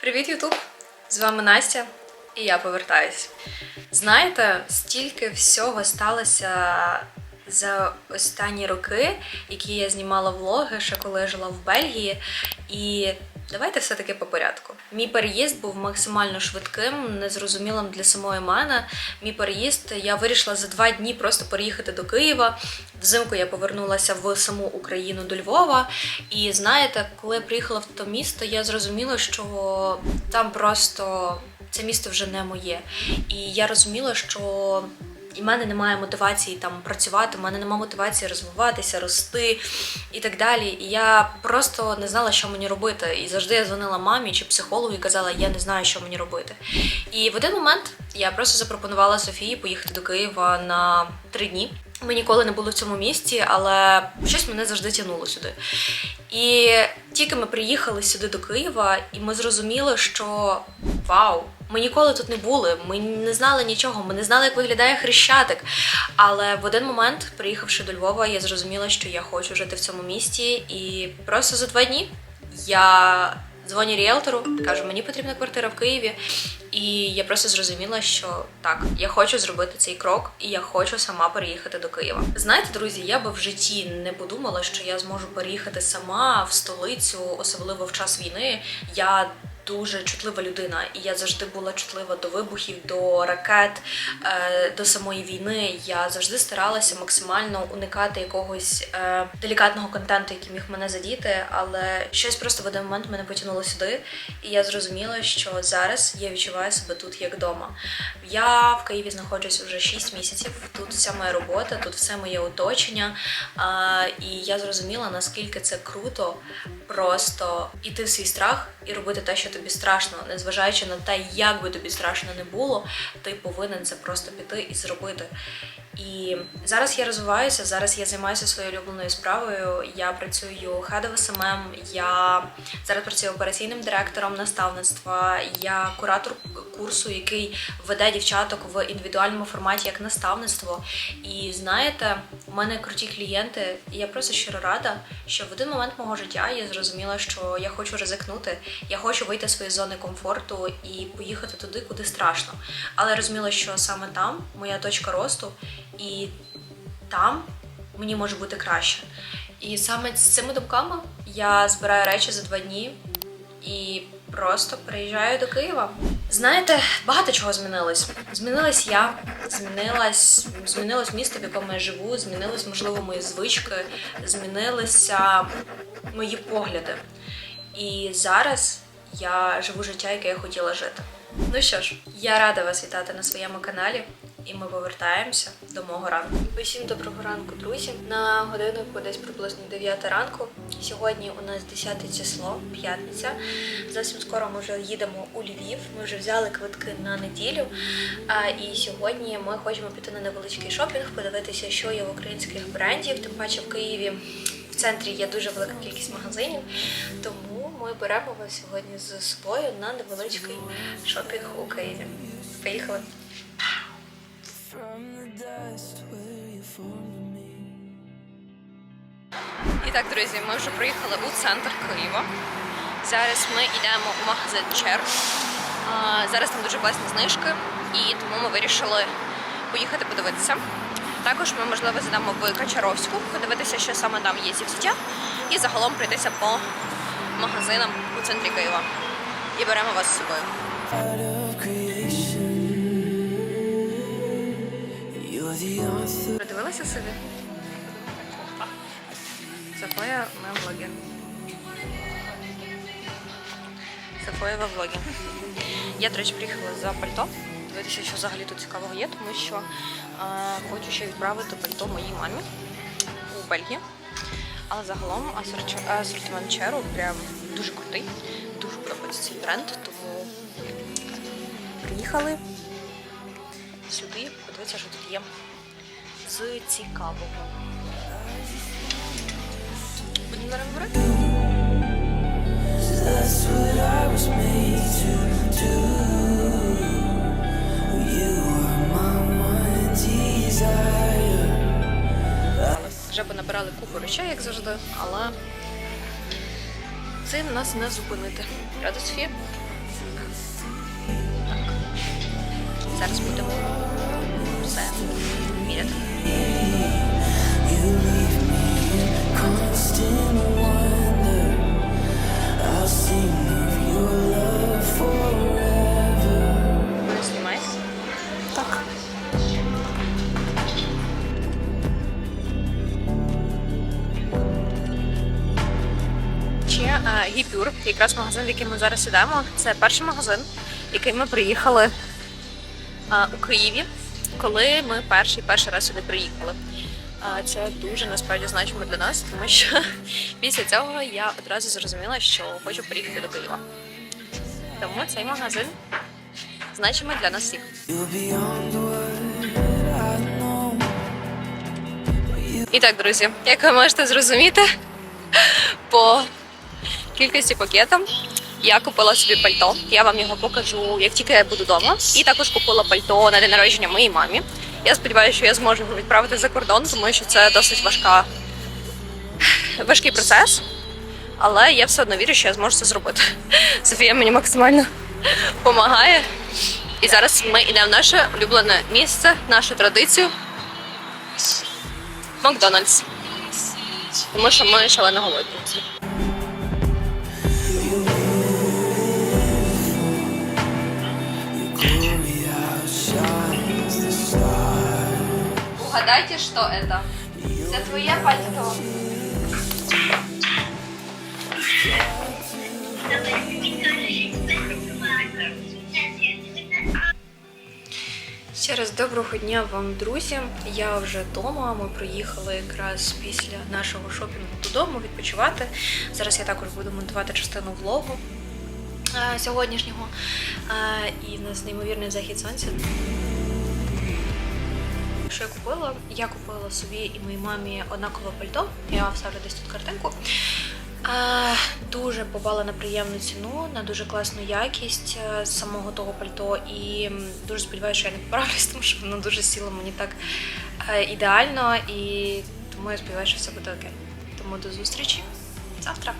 Привіт, Ютуб! З вами Настя, і я повертаюсь. Знаєте, стільки всього сталося за останні роки, які я знімала влоги, ще коли жила в Бельгії. І давайте все-таки по порядку. Мій переїзд був максимально швидким, незрозумілим для самої мене. Мій переїзд я вирішила за два дні просто переїхати до Києва. Взимку я повернулася в саму Україну до Львова. І знаєте, коли я приїхала в то місто, я зрозуміла, що там просто це місто вже не моє. І я розуміла, що і в мене немає мотивації там працювати, в мене немає мотивації розвиватися, рости і так далі. І я просто не знала, що мені робити. І завжди я дзвонила мамі чи психологу і казала, я не знаю, що мені робити. І в один момент я просто запропонувала Софії поїхати до Києва на три дні. Ми ніколи не були в цьому місті, але щось мене завжди тягнуло сюди. І тільки ми приїхали сюди до Києва, і ми зрозуміли, що вау, ми ніколи тут не були, ми не знали нічого, ми не знали, як виглядає хрещатик. Але в один момент, приїхавши до Львова, я зрозуміла, що я хочу жити в цьому місті, і просто за два дні я дзвоню ріелтору, кажу, мені потрібна квартира в Києві. І я просто зрозуміла, що так, я хочу зробити цей крок, і я хочу сама переїхати до Києва. Знаєте, друзі, я би в житті не подумала, що я зможу переїхати сама в столицю, особливо в час війни. Я дуже чутлива людина, і я завжди була чутлива до вибухів, до ракет, е, до самої війни. Я завжди старалася максимально уникати якогось е, делікатного контенту, який міг мене задіти. Але щось просто в один момент мене потягнуло сюди, і я зрозуміла, що зараз я відчуваю себе тут як вдома. Я в Києві знаходжусь вже 6 місяців. Тут вся моя робота, тут все моє оточення. І я зрозуміла, наскільки це круто просто іти в свій страх і робити те, що тобі страшно, незважаючи на те, як би тобі страшно не було, ти повинен це просто піти і зробити. І зараз я розвиваюся, зараз я займаюся своєю улюбленою справою. Я працюю of SMM, я зараз працюю операційним директором наставництва, я куратор курсу, який веде дівчаток в індивідуальному форматі як наставництво. І знаєте, у мене круті клієнти, і я просто щиро рада, що в один момент мого життя я зрозуміла, що я хочу ризикнути, я хочу вийти з своєї зони комфорту і поїхати туди, куди страшно. Але я розуміла, що саме там моя точка росту, і там мені може бути краще. І саме з цими думками я збираю речі за два дні і просто приїжджаю до Києва. Знаєте, багато чого змінилось. Змінилась я, змінилась, змінилось місто, в якому я живу, змінились, можливо, мої звички, змінилися мої погляди. І зараз я живу життя, яке я хотіла жити. Ну що ж, я рада вас вітати на своєму каналі, і ми повертаємося до мого ранку. Усім доброго ранку, друзі. На годиннику десь приблизно 9 ранку. Сьогодні у нас 10 число, п'ятниця. Зовсім скоро ми вже їдемо у Львів. Ми вже взяли квитки на неділю. І сьогодні ми хочемо піти на невеличкий шопінг, подивитися, що є в українських брендів. Тим паче в Києві в центрі є дуже велика кількість магазинів. Тому ми беремо вас сьогодні з собою на невеличкий шопінг у Києві. Поїхали! І так, друзі, ми вже приїхали у центр Києва. Зараз ми йдемо у магазин Чер. Зараз там дуже класні знижки, і тому ми вирішили поїхати подивитися. Також ми, можливо, зайдемо в Качаровську, подивитися, що саме там є зі взуття, і загалом пройтися по магазинам у центрі Києва. І беремо вас з собою. Придивилася собі? Сафоя на влогі. Сафоєва влогі. Я, до речі, приїхала за пальто. Дивитися, що взагалі тут цікавого є, тому що е, хочу ще відправити пальто моїй мамі у Бельгію. Але загалом асортимент черу прям дуже крутий. Дуже подобається цей бренд, тому приїхали сюди подивитися, що тут є з цікавого. Вже понабирали купу речей, як завжди, але цим нас не зупинити. Правда, Софія? Зараз будемо все міряти. Гіпюр, якраз магазин, в який ми зараз ідемо. Це перший магазин, який ми приїхали у Києві, коли ми перший перший раз сюди приїхали. Це дуже насправді значимо для нас, тому що після цього я одразу зрозуміла, що хочу приїхати до Києва. Тому цей магазин значимий для нас всіх. І так, друзі, як ви можете зрозуміти, по кількості пакетам я купила собі пальто. Я вам його покажу, як тільки я буду вдома. І також купила пальто на день народження моїй мамі. Я сподіваюся, що я зможу його відправити за кордон, тому що це досить важка важкий процес. Але я все одно вірю, що я зможу це зробити. Софія мені максимально допомагає. І зараз ми йдемо в наше улюблене місце, нашу традицію Макдональдс. Тому що ми шалено голодні. Угадайте, що це? Це твоє пальто. Ще раз доброго дня вам, друзі. Я вже вдома. Ми приїхали якраз після нашого шопінгу додому відпочивати. Зараз я також буду монтувати частину влогу сьогоднішнього. І в нас неймовірний захід сонця. Що я купила? Я купила собі і моїй мамі однакове пальто. Я вставлю десь тут картинку. А, дуже попала на приємну ціну, на дуже класну якість е, самого того пальто. І дуже сподіваюся, що я не поправлюсь, тому що воно дуже сіло мені так е, ідеально. І тому я сподіваюся, що все буде окей. Тому до зустрічі завтра.